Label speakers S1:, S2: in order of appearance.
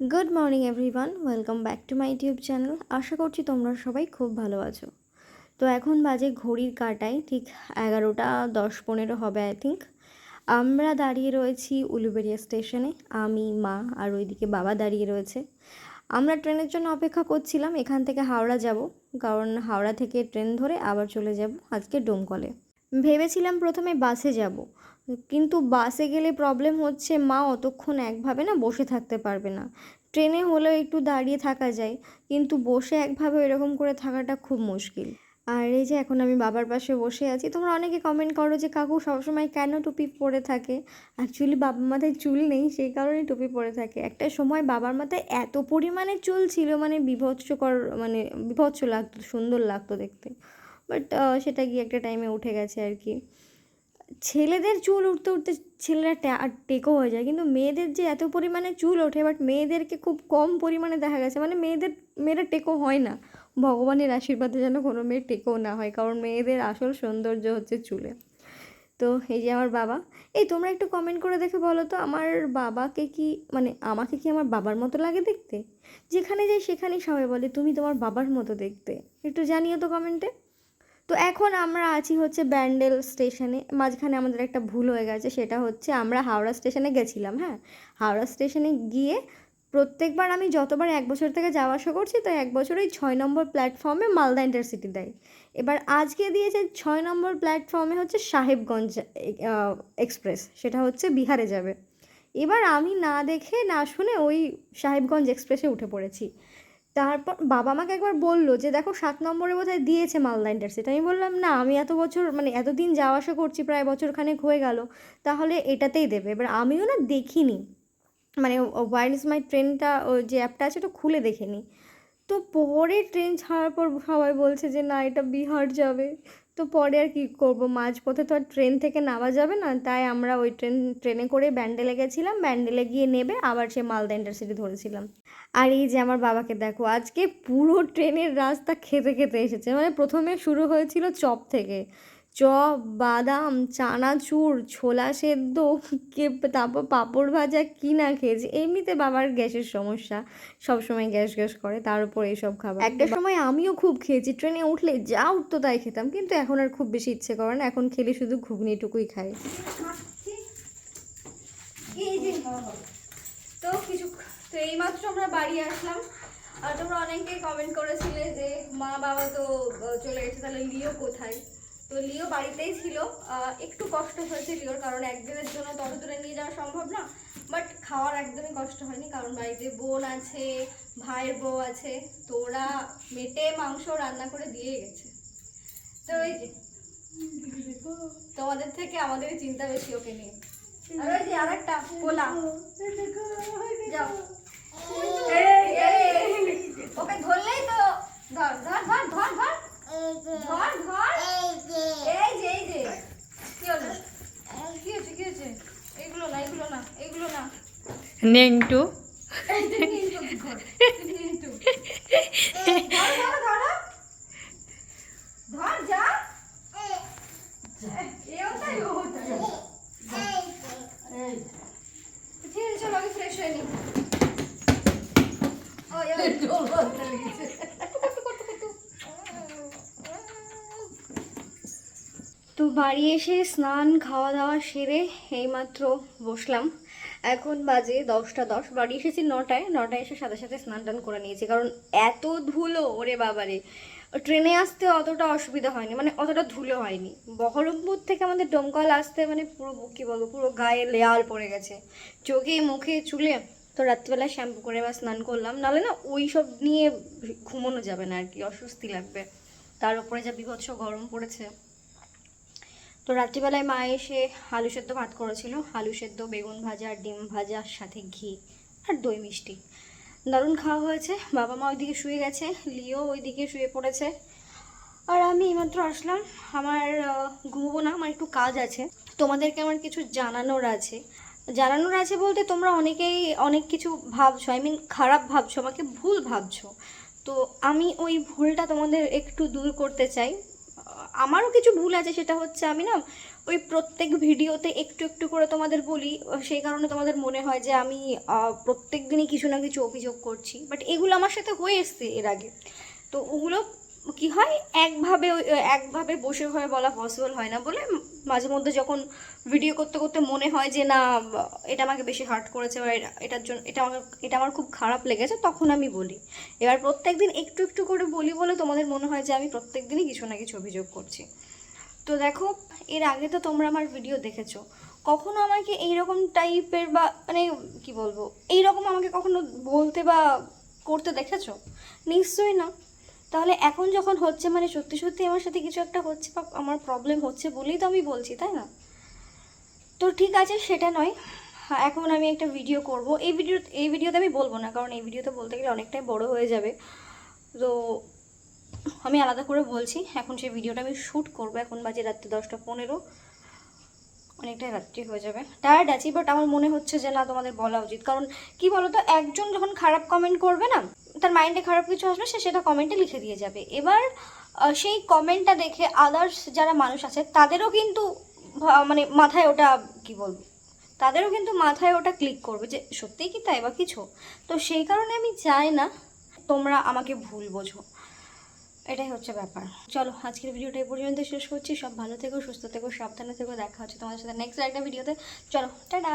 S1: Good morning everyone welcome back to my YouTube channel আশা করছি তোমরা সবাই খুব ভালো আছো। তো এখন বাজে ঘড়ির কাটায়, ঠিক এগারোটা দশ পনেরো হবে আই থিঙ্ক আমরা দাঁড়িয়ে রয়েছি উলুবেড়িয়া স্টেশনে। আমি, মা আর ওইদিকে বাবা দাঁড়িয়ে রয়েছে। আমরা ট্রেনের জন্য অপেক্ষা করছিলাম, এখান থেকে হাওড়া যাব। কারণ হাওড়া থেকে ট্রেন ধরে আবার চলে যাব আজকে ডোমকলে। ভেবেছিলাম প্রথমে বাসে যাব। কিন্তু বাসে গেলে প্রবলেম হচ্ছে, মা অতক্ষণ একভাবে না বসে থাকতে পারবে না। ট্রেনে হলেও একটু দাঁড়িয়ে থাকা যায়, কিন্তু বসে একভাবে এরকম করে থাকাটা খুব মুশকিল। আর এই যে এখন আমি বাবার পাশে বসে আছি, তোমরা অনেকে কমেন্ট করো যে, কাকু, সবসময় কেন টুপি পরে থাকে? অ্যাকচুয়ালি বাবার মাথায় চুল নেই, সেই কারণেই টুপি পরে থাকে। একটা সময় বাবার মাথায় এত পরিমাণে চুল ছিল মানে বিভৎসকর মানে বিভৎস লাগতো, সুন্দর লাগতো দেখতে। বাট সেটা গিয়ে একটা টাইমে উঠে গেছে আর কি। ছেলেদের চুল উঠতে উঠতে ছেলেরা টেকো হয়ে যায়। কিন্তু মেয়েদের যে এত পরিমাণে চুল ওঠে বাট মেয়েদেরকে খুব কম পরিমাণে দেখা গেছে। মানে মেয়েদের, মেয়েরা টেকো হয় না। ভগবানের আশীর্বাদে যেন কোনো মেয়ের টেকো না হয়, কারণ মেয়েদের আসল সৌন্দর্য হচ্ছে চুলে। তো এই যে আমার বাবা। এই তোমরা একটু কমেন্ট করে দেখে বলো তো, আমার বাবাকে কি মানে আমাকে কি আমার বাবার মতো লাগে দেখতে? যেখানে যাই সেখানেই সবাই বলে, তুমি তোমার বাবার মতো দেখতে। একটু জানিও তো কমেন্টে তো এখন আমরা আছি হচ্ছে ব্যান্ডেল স্টেশনে। মাঝখানে আমাদের একটা ভুল হয়ে গেছে, সেটা হচ্ছে আমরা হাওড়া স্টেশনে গেছিলাম হ্যাঁ? হাওড়া স্টেশনে গিয়ে প্রত্যেকবার আমি যতবার এক বছর থেকে যাওয়া আসা করছি, তো এক বছরেই ছয় নম্বর প্ল্যাটফর্মে মালদা ইন্টারসিটি দেয়। এবার আজকে দিয়েছে ছয় নম্বর প্ল্যাটফর্মে হচ্ছে সাহেবগঞ্জ এক্সপ্রেস, সেটা হচ্ছে বিহারে যাবে। এবার আমি না দেখে, না শুনে ওই সাহেবগঞ্জ এক্সপ্রেসে উঠে পড়েছি। তারপর বাবা আমাকে একবার বলল যে, দেখো, সাত নম্বরে বোধহয় দিয়েছে মালদা ইন্টারসিটি। আমি বললাম, না, আমি এত বছর মানে এতদিন যাওয়া আসা করছি, প্রায় বছরখানেক হয়ে গেল, তাহলে এটাতেই দেবে। এবার আমিও না দেখিনি। মানে ওয়াইলস মাই ট্রেনটা যে অ্যাপটা আছে, ওটা খুলে দেখিনি। তো পরে ট্রেন ছাড়ার পর সবাই বলছে যে, না, এটা বিহার যাবে। তো পরে আর কী করব? মাঝপথে তো আর ট্রেন থেকে নামা যাবে না, তাই আমরা ওই ট্রেন ট্রেনে করে ব্যান্ডেলে গেছিলাম ব্যান্ডেলে গিয়ে নেবে আবার সে মালদা ইন্টারসিটি ধরেছিলাম। আর এই যে আমার বাবাকে দেখো, আজকে পুরো ট্রেনের রাস্তা খেতে খেতে এসেছে মানে প্রথমে শুরু হয়েছিল চপ থেকে। চপ বাদাম চানাচুর ছোলা সেদ্ধ কে তারপর পাঁপড় ভাজা কি না খেয়েছে? এমনিতে বাবার গ্যাসের সমস্যা। সব সময় গ্যাস গ্যাস করে তার উপর এইসব খাবার। একটা সময় আমিও খুব খেয়েছি। ট্রেনে উঠলে যা উঠতো তাই খেতাম। কিন্তু এখন আর খুব বেশি ইচ্ছে করে না। এখন খেলে শুধু ঘুগনিটুকুই খাই। তো কিছু তো এইমাত্র আমরা বাড়ি আসলাম। আর তোমরা অনেকে কমেন্ট করেছিলে যে মা বাবা তো চলে গেছে তাহলে লিও কোথায়? তো লিও বাড়িতেই ছিল। একটু কষ্ট হয়েছে লিওর, কারণ একদিনের জন্য তত দূরে নিয়ে যাওয়া সম্ভব না। বাট খাওয়ার একদমই কষ্ট হয়নি, কারণ বাড়িতে বোন আছে, ভাইয়ের বউ আছে, তো ওরা মেটে মাংস রান্না করে দিয়ে গেছে। তো ওই যে, তোমাদের থেকে আমাদের চিন্তা বেশি ওকে নিয়ে। আর ওই যে আরেকটা, পোলা যাও এই, এই, ওকে ধরলেই তো ধর ধর ধর ধর ধর ধর ধর এই যে এই যে কি হলো কি হয়েছে কি হয়েছে এগুলো না এগুলো না এগুলো না
S2: নেংটু
S1: ধর, যা। এই। চলো আগে ফ্রেশ হয়ে নিই। ওই, ওই। কটু, কটু, কটু। তো বাড়ি এসে স্নান খাওয়া দাওয়া সেরে এইমাত্র বসলাম। এখন বাজে দশটা দশ। বাড়ি এসেছি নটায়। নটায় এসে সাথে সাথে স্নান টান করে নিয়েছি। কারণ এত ধুলো, ওরে বাবারে! ট্রেনে আসতে অতটা অসুবিধা হয়নি। মানে অতটা ধুলো হয়নি। বহরমপুর থেকে আমাদের ডোমকল আসতে মানে পুরো কী বলব? পুরো গায়ে লেয়াল পড়ে গেছে। চোখে, মুখে, চুলে। তো রাত্রিবেলা শ্যাম্পু করে বা স্নান করলাম। নাহলে না ওই সব নিয়ে ঘুমোনো যাবে না আর কি। অস্বস্তি লাগবে। তার উপরে যা বিভৎস গরম পড়েছে। তো রাত্রিবেলায় মা এসে আলু সেদ্ধ ভাত করেছিল। আলু সেদ্ধ, বেগুন ভাজা, ডিম ভাজার সাথে ঘি আর দই মিষ্টি। দারুণ খাওয়া হয়েছে। বাবা মা ওইদিকে শুয়ে গেছে, লিও ওইদিকে শুয়ে পড়েছে। আর আমি এইমাত্র আসলাম। আমার ঘুমবো না, আমার একটু কাজ আছে। তোমাদেরকে আমার কিছু জানানোর আছে। জানানোর আছে বলতে তোমরা অনেকেই অনেক কিছু ভাবছ। আই মিন খারাপ ভাবছ, আমাকে ভুল ভাবছ। তো আমি ওই ভুলটা তোমাদের একটু দূর করতে চাই। আমারও কিছু ভুল আছে, সেটা হচ্ছে আমি না ওই প্রত্যেক ভিডিওতে একটু একটু করে তোমাদের বলি, সেই কারণে তোমাদের মনে হয় যে আমি প্রত্যেক দিনই কিছু না কিছু অভিযোগ করছি। বাট এগুলো আমার সাথে হয়ে এসছে এর আগে। তো ওগুলো কি হয়? একভাবে একভাবে বসে হয়ে বলা পসিবল হয় না বলে মাঝে মধ্যে যখন ভিডিও করতে করতে মনে হয় যে না, এটা আমাকে বেশি হার্ট করেছে বা এটার জন্য, এটা আমাকে এটা আমার খুব খারাপ লেগেছে, তখন আমি বলি। এবার প্রত্যেক দিন একটু একটু করে বলি বলে তোমাদের মনে হয় যে আমি প্রত্যেক দিনই কিছু না কিছু অভিযোগ করছি। তো দেখো, এর আগে তো তোমরা আমার ভিডিও দেখেছ। কখনো আমাকে এইরকম টাইপের বা মানে কি বলব? এইরকম আমাকে কখনো বলতে বা করতে দেখেছ? নিশ্চয়ই না। তাহলে এখন যখন হচ্ছে মানে সত্যি সত্যি আমার সাথে কিছু একটা হচ্ছে বা আমার প্রবলেম হচ্ছে বলেই তো আমি বলছি তাই না? তো ঠিক আছে সেটা নয়। হ্যাঁ, এখন আমি একটা ভিডিও করব। এই ভিডিও এই ভিডিওতে আমি বলব না কারণ এই ভিডিওতে বলতে গেলে অনেকটাই বড় হয়ে যাবে। তো আমি আলাদা করে বলছি এখন সেই ভিডিওটা আমি শ্যুট করব। এখন বাজে রাত্রি দশটা পনেরো। অনেকটাই রাত্রি হয়ে যাবে। টায়ার্ড আছি বাট আমার মনে হচ্ছে যে না তোমাদের বলা উচিত। কারণ কি বলতো একজন যখন খারাপ কমেন্ট করবে না তার মাইন্ডে খারাপ কিছু আসবে সে সেটা কমেন্টে লিখে দিয়ে যাবে। এবার সেই কমেন্টটা দেখে আদার্স যারা মানুষ আছে, তাদেরও কিন্তু মানে মাথায় ওটা কি বলব? তাদেরও কিন্তু মাথায় ওটা ক্লিক করবে যে, সত্যিই কি তাই বা কিছু? তো সেই কারণে আমি চাই না তোমরা আমাকে ভুল বোঝো। এটাই হচ্ছে ব্যাপার। চলো, আজকের ভিডিওটা এই পর্যন্ত শেষ করছি। সব ভালো থেকো, সুস্থ থেকো, সাবধানে থেকো। দেখা হচ্ছে তোমাদের সাথে নেক্সট একটা ভিডিওতে চলো, টাটা!